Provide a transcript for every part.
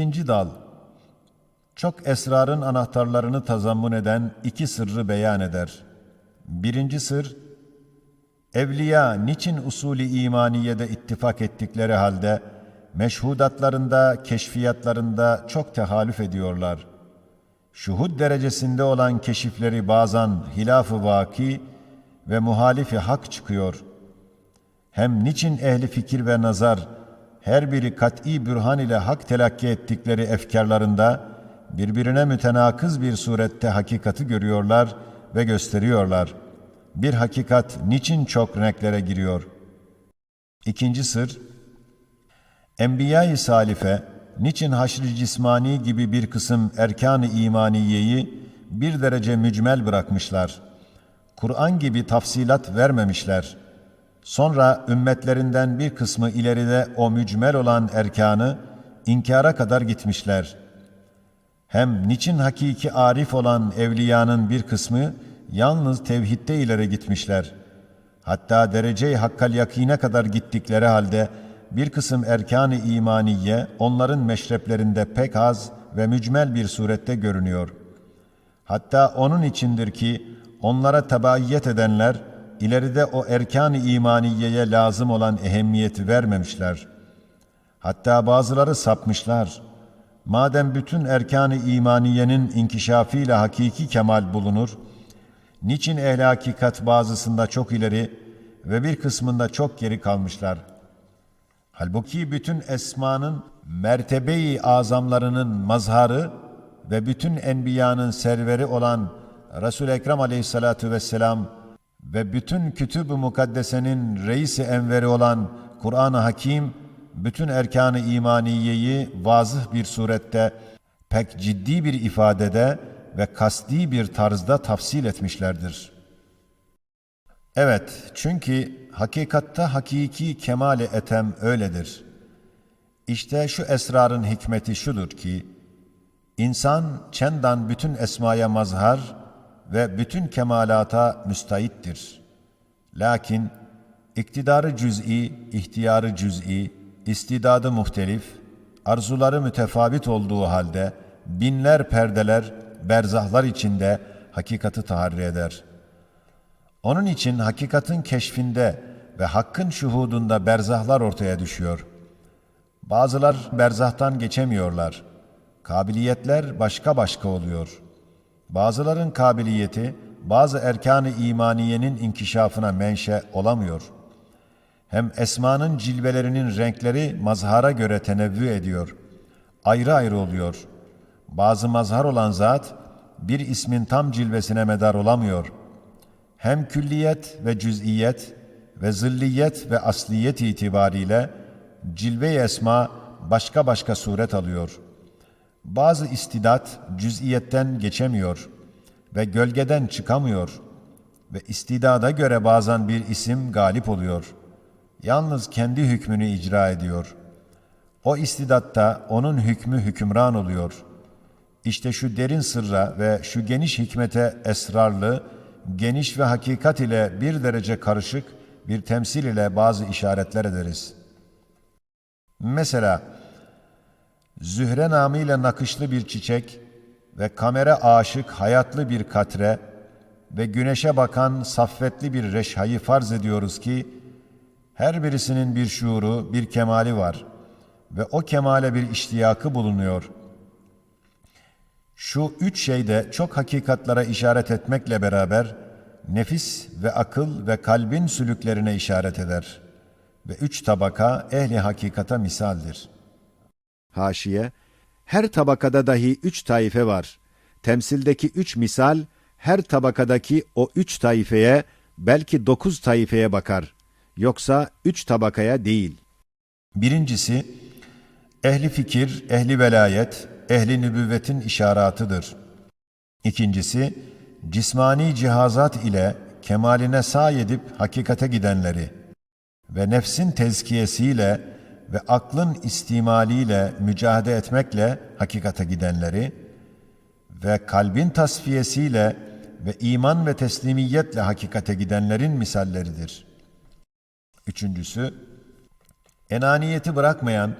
İkinci dal, çok esrarın anahtarlarını tazammun eden iki sırrı beyan eder. Birinci sır, evliya niçin usulü imaniyede ittifak ettikleri halde, meşhudatlarında, keşfiyatlarında çok tehalüf ediyorlar. Şuhud derecesinde olan keşifleri bazen hilaf-ı vaki ve muhalifi hak çıkıyor. Hem niçin ehli fikir ve nazar, her biri kat'i bürhan ile hak telakki ettikleri efkarlarında, birbirine mütenakız bir surette hakikati görüyorlar ve gösteriyorlar. Bir hakikat niçin çok renklere giriyor? İkinci sır, Enbiya-i Salife, niçin haşr-ı cismani gibi bir kısım erkan-ı imaniyeyi bir derece mücmel bırakmışlar? Kur'an gibi tafsilat vermemişler. Sonra ümmetlerinden bir kısmı ileride o mücmel olan erkanı inkara kadar gitmişler. Hem niçin hakiki arif olan evliyanın bir kısmı yalnız tevhidde ileri gitmişler. Hatta derece-i hakkal yakine kadar gittikleri halde bir kısım erkan-ı imaniye onların meşreplerinde pek az ve mücmel bir surette görünüyor. Hatta onun içindir ki onlara tabaiyet edenler ileride o erkan-ı imaniyeye lazım olan ehemmiyeti vermemişler. Hatta bazıları sapmışlar. Madem bütün erkan-ı imaniyenin inkişafıyla hakiki kemal bulunur, niçin ehl hakikat bazısında çok ileri ve bir kısmında çok geri kalmışlar? Halbuki bütün esmanın mertebeyi azamlarının mazharı ve bütün enbiyanın serveri olan Resul-i Ekrem aleyhissalatu vesselam ve bütün kütüb-ü mukaddesenin reisi enveri olan Kur'an-ı Hakim, bütün erkan-ı imaniyeyi vazıh bir surette, pek ciddi bir ifadede ve kasti bir tarzda tafsil etmişlerdir. Evet, çünkü hakikatta hakiki kemale etem öyledir. İşte şu esrarın hikmeti şudur ki, insan çendan bütün esmaya mazhar ve bütün kemalata müstahittir. Lakin iktidarı cüz'i, ihtiyarı cüz'i, istidadı muhtelif, arzuları mütefavit olduğu halde binler perdeler, berzahlar içinde hakikati taharri eder. Onun için hakikatin keşfinde ve hakkın şuhudunda berzahlar ortaya düşüyor. Bazılar berzahtan geçemiyorlar. Kabiliyetler başka başka oluyor. Bazıların kabiliyeti bazı erkan-ı imaniyenin inkişafına menşe olamıyor. Hem esmanın cilvelerinin renkleri mazhara göre tenevvü ediyor. Ayrı ayrı oluyor. Bazı mazhar olan zat bir ismin tam cilvesine medar olamıyor. Hem külliyet ve cüz'iyet ve zilliyet ve asliyet itibariyle cilve-i esma başka başka suret alıyor. Bazı istidat cüz'iyetten geçemiyor ve gölgeden çıkamıyor ve istidada göre bazen bir isim galip oluyor. Yalnız kendi hükmünü icra ediyor. O istidatta onun hükmü hükümran oluyor. İşte şu derin sırra ve şu geniş hikmete esrarlı, geniş ve hakikat ile bir derece karışık bir temsil ile bazı işaretler ederiz. Mesela, zühre namıyla nakışlı bir çiçek ve kamera aşık hayatlı bir katre ve güneşe bakan saffetli bir reşhayı farz ediyoruz ki, her birisinin bir şuuru, bir kemali var ve o kemale bir iştiyakı bulunuyor. Şu üç şeyde çok hakikatlara işaret etmekle beraber, nefis ve akıl ve kalbin sülüklerine işaret eder. Ve üç tabaka ehli hakikata misaldir. Haşiye, her tabakada dahi üç taife var. Temsildeki üç misal, her tabakadaki o üç taifeye, belki dokuz taifeye bakar. Yoksa üç tabakaya değil. Birincisi, ehli fikir, ehli velayet, ehli nübüvvetin işaratıdır. İkincisi, cismani cihazat ile kemaline say edip hakikate gidenleri ve nefsin tezkiyesiyle ve aklın istimaliyle mücadele etmekle hakikate gidenleri ve kalbin tasfiyesiyle ve iman ve teslimiyetle hakikate gidenlerin misalleridir. Üçüncüsü, enaniyeti bırakmayan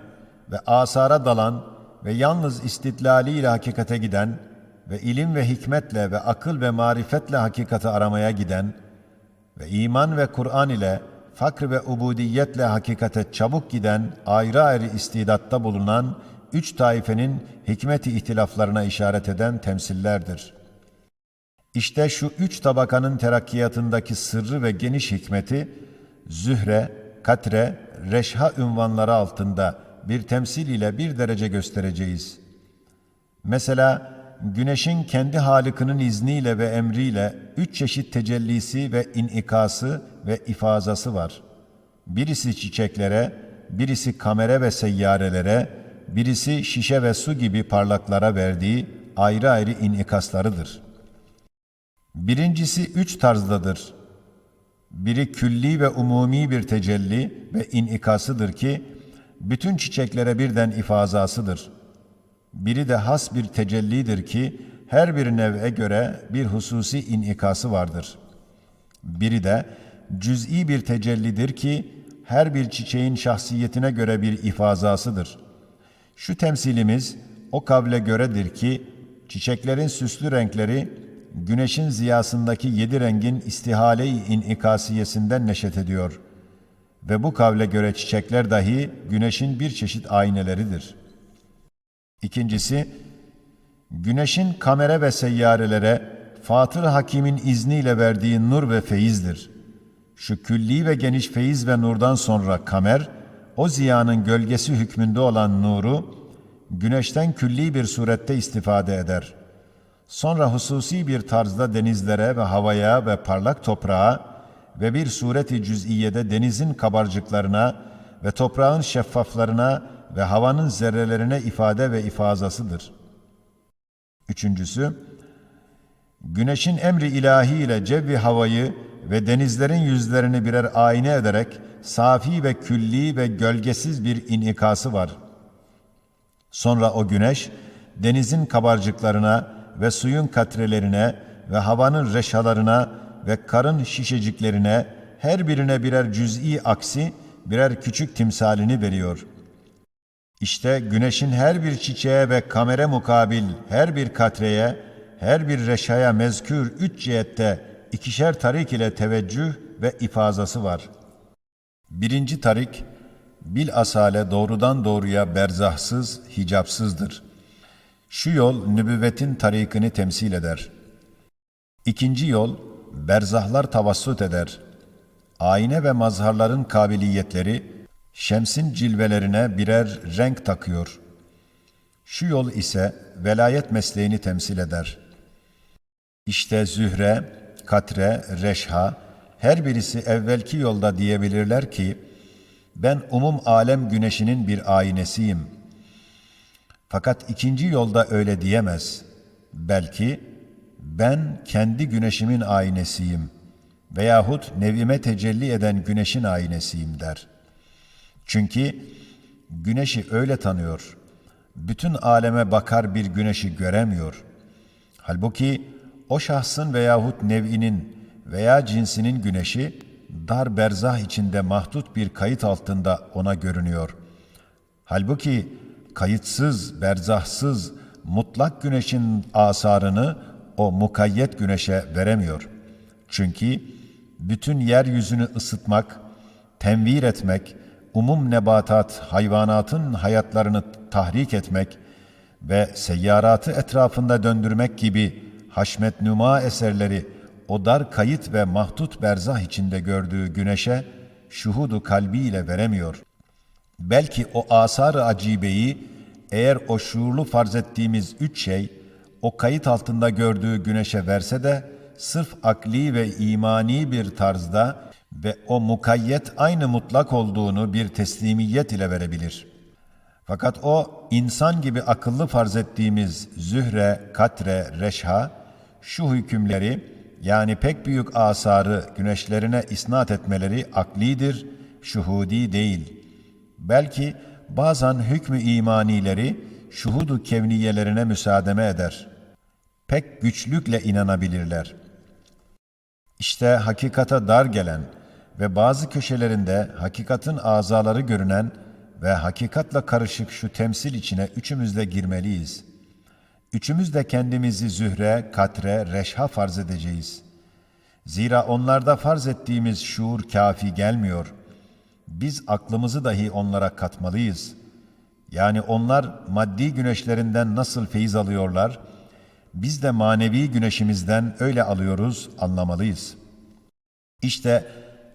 ve asara dalan ve yalnız istidlaliyle hakikate giden ve ilim ve hikmetle ve akıl ve marifetle hakikati aramaya giden ve iman ve Kur'an ile fakr ve ubudiyetle hakikate çabuk giden ayrı ayrı istidatta bulunan üç taifenin hikmeti ihtilaflarına işaret eden temsillerdir. İşte şu üç tabakanın terakkiyatındaki sırrı ve geniş hikmeti, zühre, katre, reşha ünvanları altında bir temsil ile bir derece göstereceğiz. Mesela güneşin kendi halikinin izniyle ve emriyle üç çeşit tecellisi ve inikası ve ifazası var. Birisi çiçeklere, birisi kamere ve seyyarelere, birisi şişe ve su gibi parlaklara verdiği ayrı ayrı inikaslarıdır.'' Birincisi üç tarzdadır. Biri külli ve umumi bir tecelli ve inikasıdır ki, bütün çiçeklere birden ifazasıdır. Biri de has bir tecellidir ki, her bir nev'e göre bir hususi inikası vardır. Biri de cüz'i bir tecellidir ki, her bir çiçeğin şahsiyetine göre bir ifazasıdır. Şu temsilimiz o kavle göredir ki, çiçeklerin süslü renkleri, güneşin ziyasındaki yedi rengin istihale-i inikasiyesinden neşet ediyor. Ve bu kavle göre çiçekler dahi güneşin bir çeşit ayneleridir. İkincisi, güneşin kamera ve seyyarelere Fatır Hakim'in izniyle verdiği nur ve feyizdir. Şu külli ve geniş feyiz ve nurdan sonra kamer, o ziyanın gölgesi hükmünde olan nuru, güneşten külli bir surette istifade eder.'' Sonra hususi bir tarzda denizlere ve havaya ve parlak toprağa ve bir sureti cüz'iyede denizin kabarcıklarına ve toprağın şeffaflarına ve havanın zerrelerine ifade ve ifazasıdır. Üçüncüsü, güneşin emri ilahi ile cevvi havayı ve denizlerin yüzlerini birer ayna ederek safi ve külli ve gölgesiz bir inikası var. Sonra o güneş, denizin kabarcıklarına, ve suyun katrelerine ve havanın reşalarına ve karın şişeciklerine her birine birer cüz'i aksi, birer küçük timsalini veriyor. İşte güneşin her bir çiçeğe ve kamere mukabil her bir katreye, her bir reşaya mezkür üç cihette ikişer tarik ile teveccüh ve ifazası var. Birinci tarik, bil asale doğrudan doğruya berzahsız, hicapsızdır.'' Şu yol nübüvvetin tarikini temsil eder. İkinci yol berzahlar tavassut eder. Ayine ve mazharların kabiliyetleri şemsin cilvelerine birer renk takıyor. Şu yol ise velayet mesleğini temsil eder. İşte zühre, katre, reşha her birisi evvelki yolda diyebilirler ki ben umum alem güneşinin bir aynesiyim.'' Fakat ikinci yolda öyle diyemez. Belki ben kendi güneşimin aynesiyim veyahut nevime tecelli eden güneşin aynesiyim der. Çünkü güneşi öyle tanıyor. Bütün aleme bakar bir güneşi göremiyor. Halbuki o şahsın veyahut nev'inin veya cinsinin güneşi dar berzah içinde mahdut bir kayıt altında ona görünüyor. Halbuki kayıtsız, berzahsız, mutlak güneşin asarını o mukayyet güneşe veremiyor. Çünkü bütün yeryüzünü ısıtmak, tenvir etmek, umum nebatat, hayvanatın hayatlarını tahrik etmek ve seyyaratı etrafında döndürmek gibi haşmet numa eserleri o dar kayıt ve mahdut berzah içinde gördüğü güneşe şuhudu kalbiyle veremiyor. Belki o asar-ı acibeyi eğer o şuurlu farz ettiğimiz üç şey o kayıt altında gördüğü güneşe verse de sırf akli ve imani bir tarzda ve o mukayyet aynı mutlak olduğunu bir teslimiyet ile verebilir. Fakat o insan gibi akıllı farz ettiğimiz zühre, katre, reşha şu hükümleri yani pek büyük asarı güneşlerine isnat etmeleri aklidir, şuhudi değil. Belki bazen hükmü imanileri şuhudu kevniyelerine müsaademe eder. Pek güçlükle inanabilirler. İşte hakikata dar gelen ve bazı köşelerinde hakikatin azaları görünen ve hakikatla karışık şu temsil içine üçümüz de girmeliyiz. Üçümüz de kendimizi zühre, katre, reşha farz edeceğiz. Zira onlarda farz ettiğimiz şuur kafi gelmiyor. Biz aklımızı dahi onlara katmalıyız. Yani onlar maddi güneşlerinden nasıl feyiz alıyorlar, biz de manevi güneşimizden öyle alıyoruz, anlamalıyız. İşte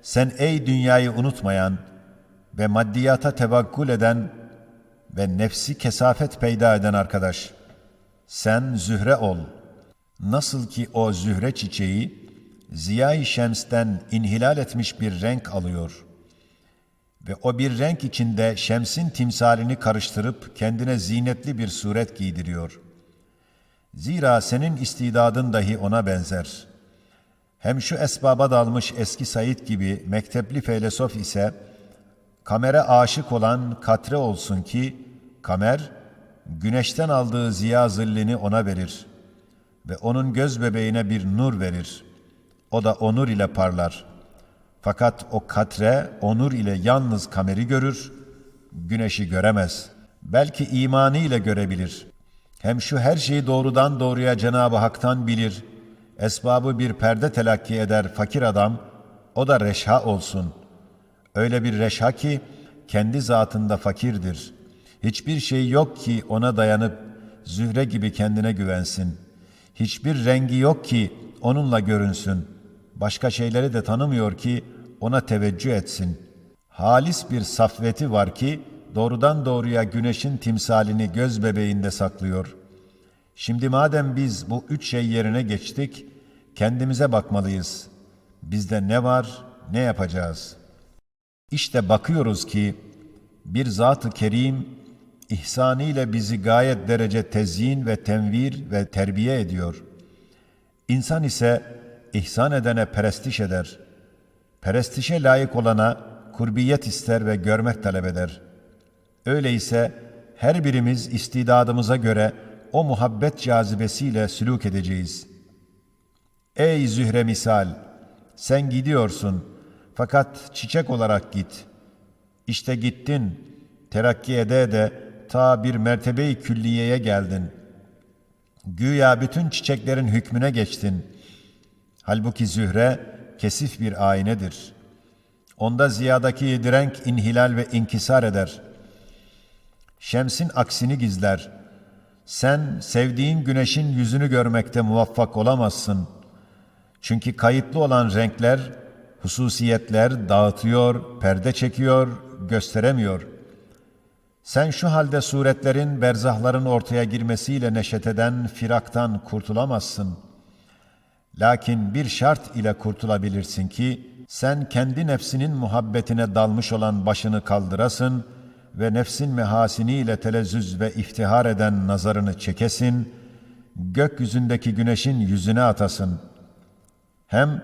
sen ey dünyayı unutmayan ve maddiyata tevakkul eden ve nefsi kesafet peyda eden arkadaş, sen zühre ol. Nasıl ki o zühre çiçeği, ziya-i şemsten inhilal etmiş bir renk alıyor ve o bir renk içinde şemsin timsalini karıştırıp kendine zinetli bir suret giydiriyor. Zira senin istidadın dahi ona benzer. Hem şu esbaba dalmış eski Said gibi mektepli feylesof ise, kamere aşık olan katre olsun ki, kamer, güneşten aldığı ziya zillini ona verir ve onun göz bebeğine bir nur verir. O da o nur ile parlar. Fakat o katre, o nur ile yalnız kameri görür, güneşi göremez. Belki imanı ile görebilir. Hem şu her şeyi doğrudan doğruya Cenab-ı Hak'tan bilir. Esbabı bir perde telakki eder fakir adam, o da reşha olsun. Öyle bir reşha ki kendi zatında fakirdir. Hiçbir şey yok ki ona dayanıp zühre gibi kendine güvensin. Hiçbir rengi yok ki onunla görünsün. Başka şeyleri de tanımıyor ki ona teveccüh etsin. Halis bir safveti var ki doğrudan doğruya güneşin timsalini göz bebeğinde saklıyor. Şimdi madem biz bu üç şey yerine geçtik, kendimize bakmalıyız. Bizde ne var, ne yapacağız? İşte bakıyoruz ki bir zat-ı kerim ihsanıyla bizi gayet derece tezyin ve tenvir ve terbiye ediyor. İnsan ise ihsan edene perestiş eder. Perestişe layık olana kurbiyet ister ve görmek talep eder. Öyleyse her birimiz istidadımıza göre o muhabbet cazibesiyle sülük edeceğiz. Ey zühre misal! Sen gidiyorsun fakat çiçek olarak git. İşte gittin, terakki ede ede ta bir mertebe-i külliyeye geldin. Güya bütün çiçeklerin hükmüne geçtin. Halbuki zühre kesif bir aynedir. Onda ziyadaki direnk inhilal ve inkisar eder. Şemsin aksini gizler. Sen sevdiğin güneşin yüzünü görmekte muvaffak olamazsın. Çünkü kayıtlı olan renkler, hususiyetler dağıtıyor, perde çekiyor, gösteremiyor. Sen şu halde suretlerin, berzahların ortaya girmesiyle neşet eden firaktan kurtulamazsın. Lakin bir şart ile kurtulabilirsin ki, sen kendi nefsinin muhabbetine dalmış olan başını kaldırasın ve nefsin mehasiniyle telezzüz ve iftihar eden nazarını çekesin, gökyüzündeki güneşin yüzüne atasın. Hem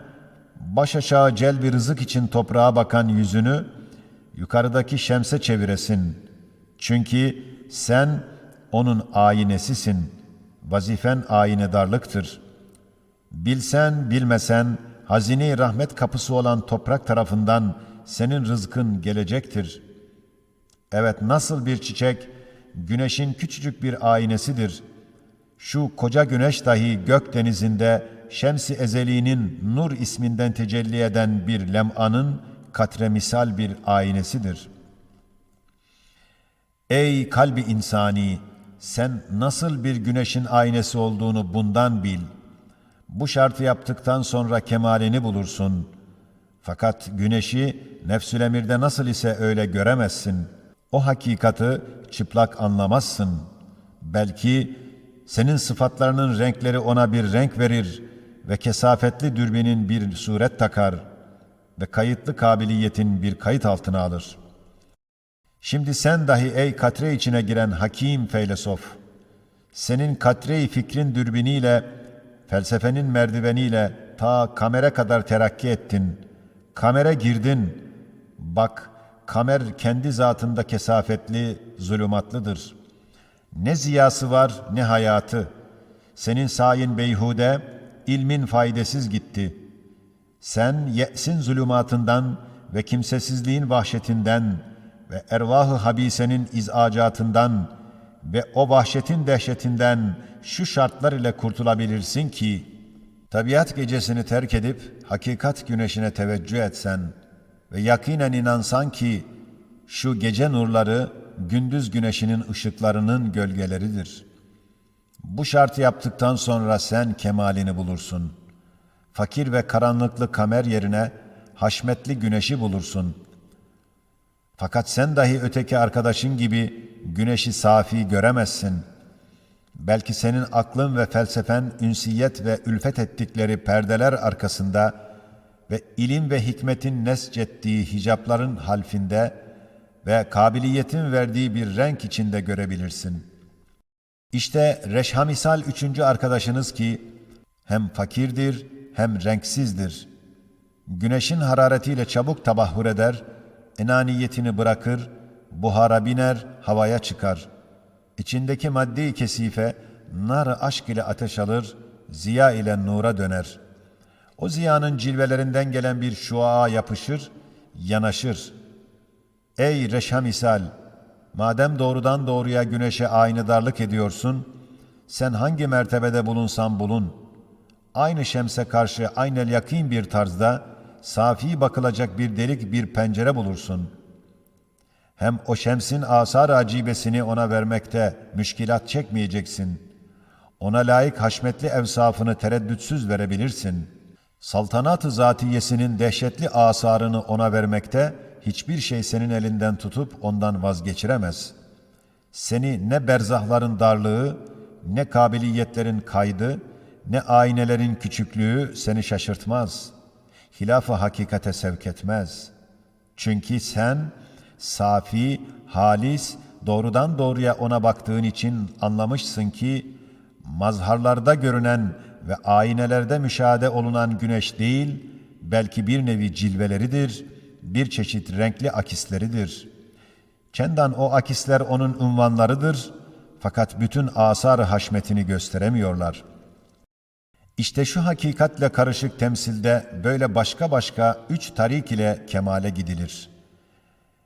baş aşağı cel bir rızık için toprağa bakan yüzünü, yukarıdaki şemse çeviresin. Çünkü sen onun ayinesisin. Vazifen ayinedarlıktır. Bilsen bilmesen, hazine rahmet kapısı olan toprak tarafından senin rızkın gelecektir. Evet nasıl bir çiçek, güneşin küçücük bir aynesidir. Şu koca güneş dahi gök denizinde Şems-i Ezeli'nin Nur isminden tecelli eden bir lem'anın katre misal bir aynesidir. Ey kalbi insani! Sen nasıl bir güneşin aynesi olduğunu bundan bil. Bu şartı yaptıktan sonra kemalini bulursun. Fakat güneşi nefsül emirde nasıl ise öyle göremezsin. O hakikati çıplak anlamazsın. Belki senin sıfatlarının renkleri ona bir renk verir ve kesafetli dürbinin bir suret takar ve kayıtlı kabiliyetin bir kayıt altına alır. Şimdi sen dahi ey katre içine giren hakim feylesof, senin katre-i fikrin dürbiniyle, felsefenin merdiveniyle ta kamere kadar terakki ettin. Kamere girdin. Bak, kamer kendi zatında kesafetli, zulümatlıdır. Ne ziyası var ne hayatı. Senin sayin beyhude, ilmin faydasız gitti. Sen ye'sin zulümatından ve kimsesizliğin vahşetinden ve ervah-ı habisenin izacatından ve o vahşetin dehşetinden şu şartlar ile kurtulabilirsin ki, tabiat gecesini terk edip hakikat güneşine teveccüh etsen ve yakinen inansan ki, şu gece nurları gündüz güneşinin ışıklarının gölgeleridir. Bu şartı yaptıktan sonra sen kemalini bulursun. Fakir ve karanlıklı kamer yerine haşmetli güneşi bulursun. Fakat sen dahi öteki arkadaşın gibi güneşi safi göremezsin. Belki senin aklın ve felsefen ünsiyet ve ülfet ettikleri perdeler arkasında ve ilim ve hikmetin nescettiği hicapların halfinde ve kabiliyetin verdiği bir renk içinde görebilirsin. İşte reşhamisal üçüncü arkadaşınız ki hem fakirdir hem renksizdir. Güneşin hararetiyle çabuk tabahhur eder, enaniyetini bırakır, buhara biner, havaya çıkar. İçindeki maddi kesife nar aşk ile ateş alır, ziya ile nura döner. O ziyanın cilvelerinden gelen bir şua yapışır, yanaşır. Ey reşha misal! Madem doğrudan doğruya güneşe aynı darlık ediyorsun, sen hangi mertebede bulunsan bulun, aynı şemse karşı aynel yakin bir tarzda, safi bakılacak bir delik bir pencere bulursun. Hem o şemsin asar acibesini ona vermekte müşkilat çekmeyeceksin. Ona layık haşmetli evsafını tereddütsüz verebilirsin. Saltanat-ı zatiyesinin dehşetli asarını ona vermekte, hiçbir şey senin elinden tutup ondan vazgeçiremez. Seni ne berzahların darlığı, ne kabiliyetlerin kaydı, ne aynelerin küçüklüğü seni şaşırtmaz. Hilaf-ı hakikate sevk etmez. Çünkü sen safi, halis, doğrudan doğruya ona baktığın için anlamışsın ki mazharlarda görünen ve aynelerde müşahede olunan güneş değil, belki bir nevi cilveleridir, bir çeşit renkli akisleridir. Çendan o akisler onun unvanlarıdır, fakat bütün asar haşmetini gösteremiyorlar. İşte şu hakikatle karışık temsilde böyle başka başka üç tarik ile kemale gidilir.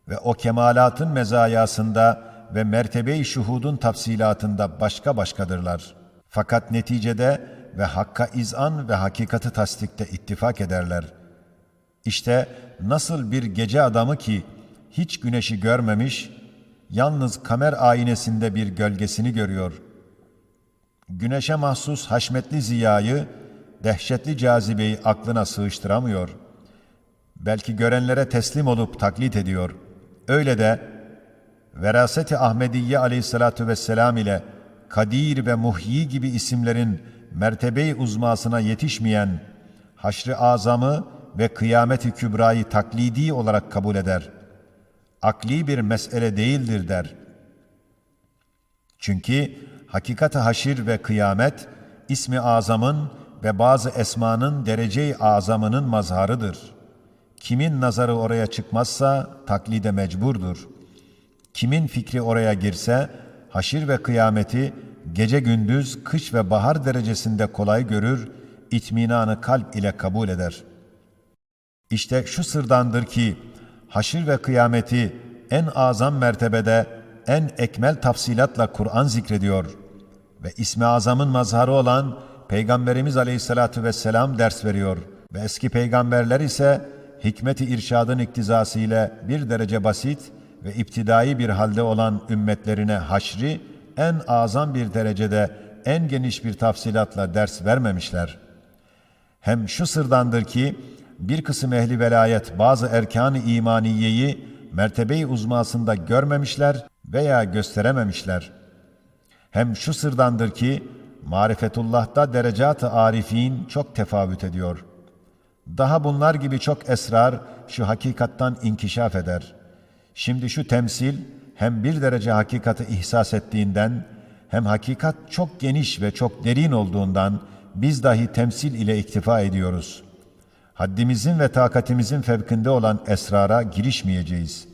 Ve o kemalatın mezayasında ve mertebe-i şuhudun tafsilatında başka başkadırlar. Fakat neticede ve hakka izan ve hakikati tasdikte ittifak ederler. İşte nasıl bir gece adamı ki hiç güneşi görmemiş, yalnız kamer aynesinde bir gölgesini görüyor. Güneşe mahsus haşmetli ziyayı, dehşetli cazibeyi aklına sığıştıramıyor. Belki görenlere teslim olup taklit ediyor. Öyle de Veraseti Ahmediye aleyhissalatu vesselam ile Kadir ve Muhyi gibi isimlerin mertebe-i uzmasına yetişmeyen haşr-ı azamı ve kıyameti kübrayı taklidi olarak kabul eder. Akli bir mesele değildir der. Çünkü hakikat-ı haşir ve kıyamet ismi azamın ve bazı esmanın derece-i azamının mazharıdır. Kimin nazarı oraya çıkmazsa taklide mecburdur. Kimin fikri oraya girse haşir ve kıyameti gece gündüz, kış ve bahar derecesinde kolay görür, itminanı kalp ile kabul eder. İşte şu sırdandır ki, haşir ve kıyameti en azam mertebede, en ekmel tafsilatla Kur'an zikrediyor ve ismi azamın mazharı olan Peygamberimiz Aleyhisselatü Vesselam ders veriyor ve eski peygamberler ise hikmeti irşadın iktizası ile bir derece basit ve iptidai bir halde olan ümmetlerine haşri en azam bir derecede en geniş bir tafsilatla ders vermemişler. Hem şu sırdandır ki bir kısım ehli velayet bazı erkan-ı imaniyeyi mertebe-i uzmasında görmemişler veya gösterememişler. Hem şu sırdandır ki marifetullah'ta derecat-ı arifin çok tefavüt ediyor. Daha bunlar gibi çok esrar şu hakikattan inkişaf eder. Şimdi şu temsil hem bir derece hakikati ihsas ettiğinden hem hakikat çok geniş ve çok derin olduğundan biz dahi temsil ile iktifa ediyoruz. Haddimizin ve takatimizin fevkinde olan esrara girişmeyeceğiz.